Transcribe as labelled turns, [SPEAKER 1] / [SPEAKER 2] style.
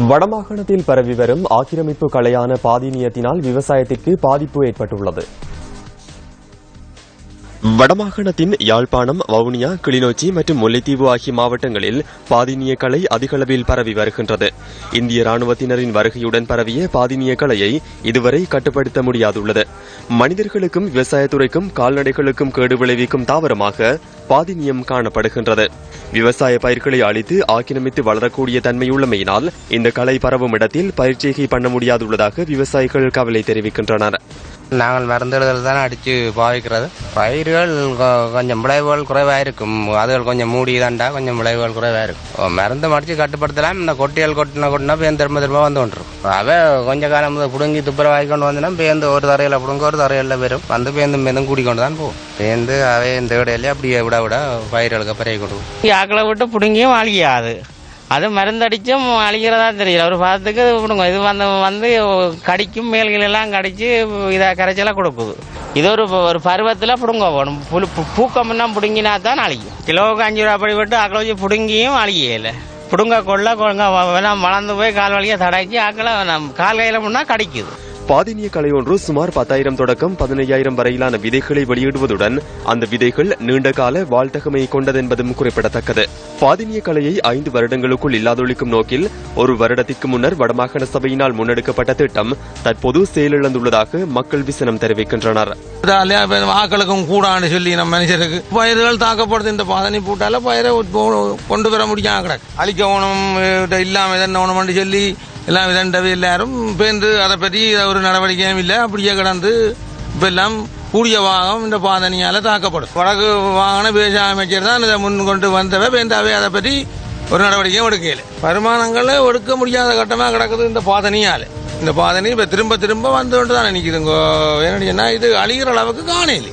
[SPEAKER 1] வடமாகாணத்தில் பரவி வரும் ஆக்கிரமிப்பு கலையான பாதினியத்தினால் விவசாயத்திற்கு பாதிப்பு ஏற்பட்டுள்ளது. வடமாகாணத்தின் யாழ்ப்பாணம் வவுனியா கிளிநொச்சி மற்றும் முல்லைத்தீவு ஆகிய மாவட்டங்களில் பாதினிய கலை அதிகளவில் பரவி வருகின்றது. இந்திய ராணுவத்தினரின் வருகையுடன் பரவிய பாதினிய கலையை இதுவரை கட்டுப்படுத்த முடியாதுள்ளது. மனிதர்களுக்கும் விவசாயத்துறைக்கும் கால்நடைகளுக்கும் கேடு விளைவிக்கும் தாவரமாக பாதினியம் காணப்படுகின்றது. விவசாய பயிர்களை அழித்து ஆக்கிரமித்து வளரக்கூடிய தன்மையுள்ளமையினால் இந்த கலை பரவும் இடத்தில் பயிர்ச்செய்கை பண்ண முடியாதுள்ளதாக விவசாயிகள் கவலை தெரிவிக்கின்றனர்.
[SPEAKER 2] நாங்கள் மருந்துகள் தான் அடித்து பாவிக்கிறது. பயிர்கள் கொஞ்சம் விளைவுகள் குறைவாக இருக்கும் அதுகள் கொஞ்சம் மூடி தாண்டா கொஞ்சம் விளைவுகள் குறைவாக இருக்கும் மருந்து மடித்து கட்டுப்படுத்தலாம். இந்த கொட்டியல் கொட்டின கொட்டினா பேருந்து திரும்ப திரும்ப வந்து கொண்டிருக்கும். அவ கொஞ்ச காலம் முதல் பிடுங்கி துப்புரவாகி கொண்டு வந்தோன்னா பேருந்து ஒரு தரையில் பிடுங்க ஒரு தரையில் வரும் வந்து பேருந்து மேந்தும் கூட்டிக்கொண்டு தான் போகும். பேருந்து அவை இந்த இடையிலே அப்படியே விட விட பயிர்களுக்கு பரவி கொடுக்கும்.
[SPEAKER 3] ஆக்களை விட்டு பிடுங்கியும் அழியாது அது மருந்தடிச்சும் அழிக்கிறதா தெரியல. ஒரு பார்த்துக்கு விடுங்க இது வந்து வந்து கடிக்கும் மேல்கள் எல்லாம் கடிச்சு இதை கரைச்சலாக கொடுக்குது இது ஒரு ஒரு பருவத்தில் பிடுங்க போகணும் புழு பூ- பூக்கம்னா பிடுங்கினா தான் அழியும். கிலோவுக்கு அஞ்சு ரூபா படி போட்டு ஆக்களை வச்சு பிடுங்கியும் அழியல. பிடுங்க கொள்ள கொழுங்க வளர்ந்து போய் கால் வழியாக தடைச்சி அக்களை நம்ம கால் கையில் முன்னா கடிக்குது.
[SPEAKER 1] பாதினிய கலை ஒன்று சுமார் பத்தாயிரம் தொடக்கம் பதினையாயிரம் வரையிலான விதைகளை வெளியிடுவதுடன் அந்த விதைகள் நீண்ட கால வாழ்த்தகமை கொண்டதென்பதும் குறிப்பிடத்தக்கது. பாதினிய கலையை ஐந்து வருடங்களுக்குள் இல்லாதொழிக்கும் நோக்கில் ஒரு வருடத்திற்கு முன்னர் வடமாகாண சபையினால் முன்னெடுக்கப்பட்ட திட்டம் தற்போது செயலிழந்துள்ளதாக மக்கள் விசனம் தெரிவிக்கின்றனர்.
[SPEAKER 4] வாக்களுக்கும் கூடான்னு சொல்லி நம்ம மனுஷருக்கு பயிர்கள் தாக்கப்படுது. இந்த பாதனி பூட்டால பயிரை கொண்டு வர முடியாது அழிக்க ஓணம் இல்லாமல் இல்லாம ஓணம்னு சொல்லி எல்லாம் இதண்டவே எல்லாரும் பேர்ந்து அதை பற்றி ஒரு நடவடிக்கையும் இல்லை. அப்படியே கிடந்து இப்போ எல்லாம் கூடிய வாகம் இந்த பாதனியால் தாக்கப்படும். வடக்கு வாகன பேச அமைச்சர் தான் இதை முன் கொண்டு வந்தவ பேந்தாவே அதை பற்றி ஒரு நடவடிக்கையும் எடுக்கல. வருமானங்களை எடுக்க முடியாத கட்டமாக கிடக்குது இந்த பாதனியால் இந்த பாதனி இப்போ திரும்ப திரும்ப வந்து கொண்டு தான் நிக்குதுங்க. ஏன்னு இது அழிகிற அளவுக்கு காணையில்லை